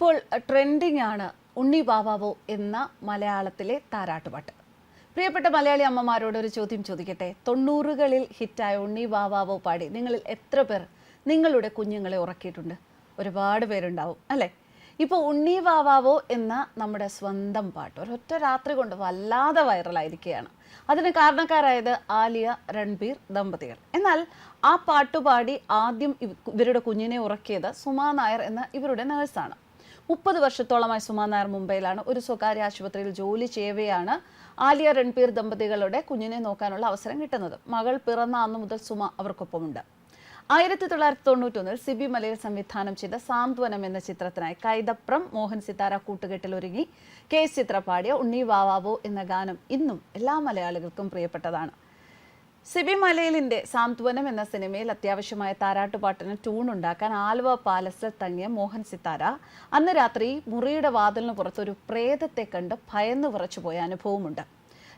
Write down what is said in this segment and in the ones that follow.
ഇപ്പോൾ ട്രെൻഡിംഗ് ആണ് ഉണ്ണി ബാബാവോ എന്ന മലയാളത്തിലെ താരാട്ടുപാട്ട്. പ്രിയപ്പെട്ട മലയാളി അമ്മമാരോട് ഒരു ചോദ്യം ചോദിക്കട്ടെ? തൊണ്ണൂറുകളിൽ ഹിറ്റായ ഉണ്ണി ബാബാവോ പാടി നിങ്ങളിൽ എത്ര പേർ നിങ്ങളുടെ കുഞ്ഞുങ്ങളെ ഉറക്കിയിട്ടുണ്ട്? ഒരുപാട് പേരുണ്ടാവും അല്ലേ? ഇപ്പോൾ ഉണ്ണി ബാബാവോ എന്ന നമ്മുടെ സ്വന്തം പാട്ട് ഒരൊറ്റ രാത്രി കൊണ്ട് വല്ലാതെ വൈറലായിരിക്കുകയാണ്. അതിന് കാരണക്കാരായത് ആലിയ രൺബീർ ദമ്പതികൾ. എന്നാൽ ആ പാട്ടുപാടി ആദ്യം ഇവരുടെ കുഞ്ഞിനെ ഉറക്കിയത് സുമാ നായർ എന്ന ഇവരുടെ നേഴ്സാണ്. മുപ്പത് വർഷത്തോളമായി സുമാ നായർ മുംബൈയിലാണ്. ഒരു സ്വകാര്യ ആശുപത്രിയിൽ ജോലി ചെയ്യവെയാണ് ആലിയ രൺപീർ ദമ്പതികളുടെ കുഞ്ഞിനെ നോക്കാനുള്ള അവസരം കിട്ടുന്നത്. മകൾ പിറന്ന അന്ന് മുതൽ സുമ അവർക്കൊപ്പമുണ്ട്. ആയിരത്തി തൊള്ളായിരത്തി തൊണ്ണൂറ്റൊന്നിൽ സിബി മലയിൽ സംവിധാനം ചെയ്ത സാന്ത്വനം എന്ന ചിത്രത്തിനായി കൈതപ്രം മോഹൻ സിത്താര കൂട്ടുകെട്ടിൽ ഒരുങ്ങി. കെ ചിത്ര പാടിയ ഉണ്ണി വാവാവോ എന്ന ഗാനം ഇന്നും എല്ലാ മലയാളികൾക്കും പ്രിയപ്പെട്ടതാണ്. സിബി മലയിലിന്റെ സാന്ത്വനം എന്ന സിനിമയിൽ അത്യാവശ്യമായ താരാട്ടുപാട്ടിന് ട്യൂൺ ഉണ്ടാക്കാൻ ആലുവ പാലസിൽ തങ്ങിയ മോഹൻ സിത്താര അന്ന് രാത്രി മുറിയുടെ വാതിലിന് പുറത്തൊരു പ്രേതത്തെ കണ്ട് ഭയന്ന് വിറച്ചുപോയ അനുഭവമുണ്ട്.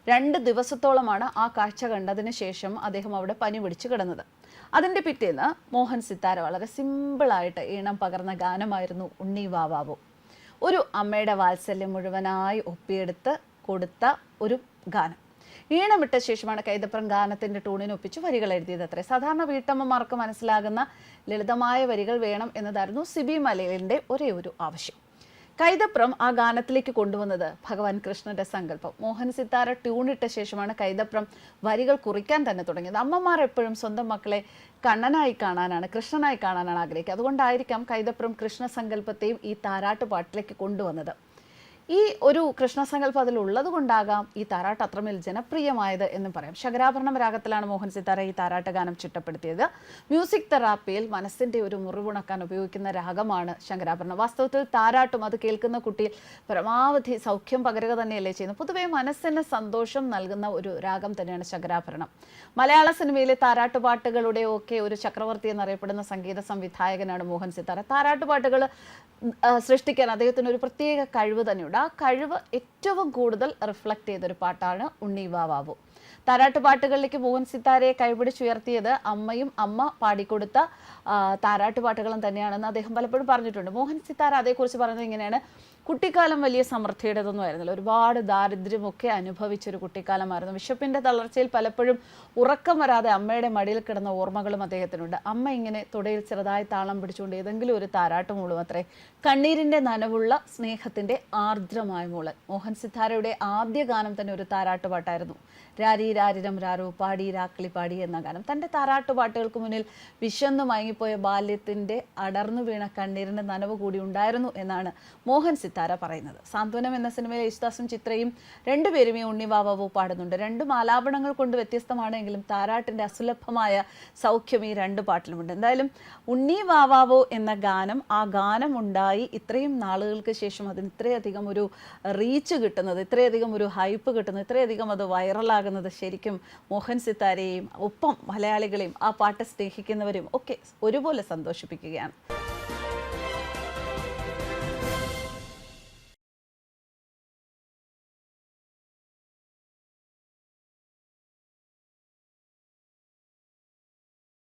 രണ്ട് ദിവസത്തോളമാണ് ആ കാഴ്ച കണ്ടതിന് ശേഷം അദ്ദേഹം അവിടെ പനി പിടിച്ചു കിടന്നത്. അതിന്റെ പിറ്റേന്ന് മോഹൻ സിത്താര വളരെ സിമ്പിളായിട്ട് ഈണം പകർന്ന ഗാനമായിരുന്നു ഉണ്ണി വാവാവോ ഒരു അമ്മയുടെ വാത്സല്യം മുഴുവനായി ഒപ്പിയെടുത്ത് കൊടുത്ത ഒരു ഗാനം. ഈണമിട്ട ശേഷമാണ് കൈതപ്രം ഗാനത്തിന്റെ ടൂണിനൊപ്പിച്ച് വരികൾ എഴുതിയത്. അത്രേ. സാധാരണ വീട്ടമ്മമാർക്ക് മനസ്സിലാകുന്ന ലളിതമായ വരികൾ വേണം എന്നതായിരുന്നു സിബി മലയിലിന്റെ ഒരേ ഒരു ആവശ്യം. കൈതപ്രം ആ ഗാനത്തിലേക്ക് കൊണ്ടുവന്നത് ഭഗവാൻ കൃഷ്ണന്റെ സങ്കല്പം. മോഹൻ സിത്താര ട്യൂണിട്ട ശേഷമാണ് കൈതപ്രം വരികൾ കുറിക്കാൻ തന്നെ തുടങ്ങിയത്. അമ്മമാർ എപ്പോഴും സ്വന്തം മക്കളെ കണ്ണനായി കാണാനാണ് കൃഷ്ണനായി കാണാനാണ് ആഗ്രഹിക്കുക. അതുകൊണ്ടായിരിക്കാം കൈതപ്രം കൃഷ്ണ സങ്കല്പത്തെയും ഈ താരാട്ട് പാട്ടിലേക്ക് കൊണ്ടുവന്നത്. ഈ ഒരു കൃഷ്ണസങ്കല്പം അതിലുള്ളത് കൊണ്ടാകാം ഈ താരാട്ട് അത്രമേൽ ജനപ്രിയമായത് എന്ന് പറയാം. ശകരാഭരണം രാഗത്തിലാണ് മോഹൻ സിത്താര ഈ താരാട്ട് ഗാനം ചിട്ടപ്പെടുത്തിയത്. മ്യൂസിക് തെറാപ്പിയിൽ മനസ്സിന്റെ ഒരു മുറിവുണക്കാൻ ഉപയോഗിക്കുന്ന രാഗമാണ് ശങ്കരാഭരണം. വാസ്തവത്തിൽ താരാട്ടും അത് കേൾക്കുന്ന കുട്ടിയിൽ പരമാവധി സൗഖ്യം പകരുക തന്നെയല്ലേ ചെയ്യുന്നത്. പൊതുവേ മനസ്സിന് സന്തോഷം നൽകുന്ന ഒരു രാഗം തന്നെയാണ് ശങ്കരാഭരണം മലയാള സിനിമയിലെ താരാട്ടുപാട്ടുകളുടെ ഒക്കെ ഒരു ചക്രവർത്തി എന്നറിയപ്പെടുന്ന സംഗീത സംവിധായകനാണ് മോഹൻ സിത്താര താരാട്ടുപാട്ടുകൾ സൃഷ്ടിക്കാൻ അദ്ദേഹത്തിന് ഒരു പ്രത്യേക കഴിവ് തന്നെയുണ്ട്. ആ കഴിവ് ഏറ്റവും കൂടുതൽ റിഫ്ലക്റ്റ് ചെയ്തൊരു പാട്ടാണ് ഉണ്ണി താരാട്ട് പാട്ടുകളിലേക്ക് മോഹൻ സിത്താരയെ കൈപിടിച്ചുയർത്തിയത് അമ്മയും അമ്മ പാടിക്കൊടുത്ത ആ, താരാട്ട് പാട്ടുകളും തന്നെയാണെന്ന് അദ്ദേഹം പലപ്പോഴും പറഞ്ഞിട്ടുണ്ട്. മോഹൻ സിത്താര അതേക്കുറിച്ച് പറയുന്നത് ഇങ്ങനെയാണ്. കുട്ടിക്കാലം വലിയ സമൃദ്ധിയുടേതൊന്നും ആയിരുന്നില്ല ഒരുപാട് ദാരിദ്ര്യമൊക്കെ അനുഭവിച്ചൊരു കുട്ടിക്കാലമായിരുന്നു. വിശപ്പിന്റെ തളർച്ചയിൽ പലപ്പോഴും ഉറക്കം വരാതെ അമ്മയുടെ മടിയിൽ കിടന്ന ഓർമ്മകളും അദ്ദേഹത്തിനുണ്ട്. അമ്മ ഇങ്ങനെ തുടയിൽ ചെറുതായി താളം പിടിച്ചുകൊണ്ട് ഏതെങ്കിലും ഒരു താരാട്ട് മൂളും അത്രേ. കണ്ണീരിന്റെ നനവുള്ള സ്നേഹത്തിന്റെ ആർദ്രമായ മൂളൻ മോഹൻ സിദ്ധാരയുടെ ആദ്യ ഗാനം തന്നെ ഒരു താരാട്ടുപാട്ടായിരുന്നു രാരി രാരിരം രാരോ പാടി രാക്കിളി പാടി എന്ന ഗാനം. തന്റെ താരാട്ടുപാട്ടുകൾക്ക് മുന്നിൽ വിശന്നു മയങ്ങിപ്പോയ ബാല്യത്തിന്റെ അടർന്നു വീണ കണ്ണീരിന്റെ നനവ് കൂടി ഉണ്ടായിരുന്നു എന്നാണ് മോഹൻ സിത്താര പറയുന്നത്. സാന്ത്വനം എന്ന സിനിമയിലെ യേശുദാസും ചിത്രയും രണ്ടുപേരും ഈ ഉണ്ണിവാവോ പാടുന്നുണ്ട്. രണ്ടും ആലാപനങ്ങൾ കൊണ്ട് വ്യത്യസ്തമാണെങ്കിലും താരാട്ടിന്റെ അസുലഭമായ സൗഖ്യം ഈ രണ്ട് പാട്ടിലുമുണ്ട്. എന്തായാലും ഉണ്ണി വാവാവോ എന്ന ഗാനം ആ ഗാനം ഉണ്ടായി ഇത്രയും നാളുകൾക്ക് ശേഷം അതിന് ഇത്രയധികം ഒരു റീച്ച് കിട്ടുന്നത് ഇത്രയധികം ഒരു ഹൈപ്പ് കിട്ടുന്നത് ഇത്രയധികം അത് വൈറലാകുന്നത് ശരിക്കും മോഹൻ സിത്താരയെയും ഒപ്പം മലയാളികളെയും ആ പാട്ട് സ്നേഹിക്കുന്നവരും ഒക്കെ ഒരുപോലെ സന്തോഷിപ്പിക്കുകയാണ്.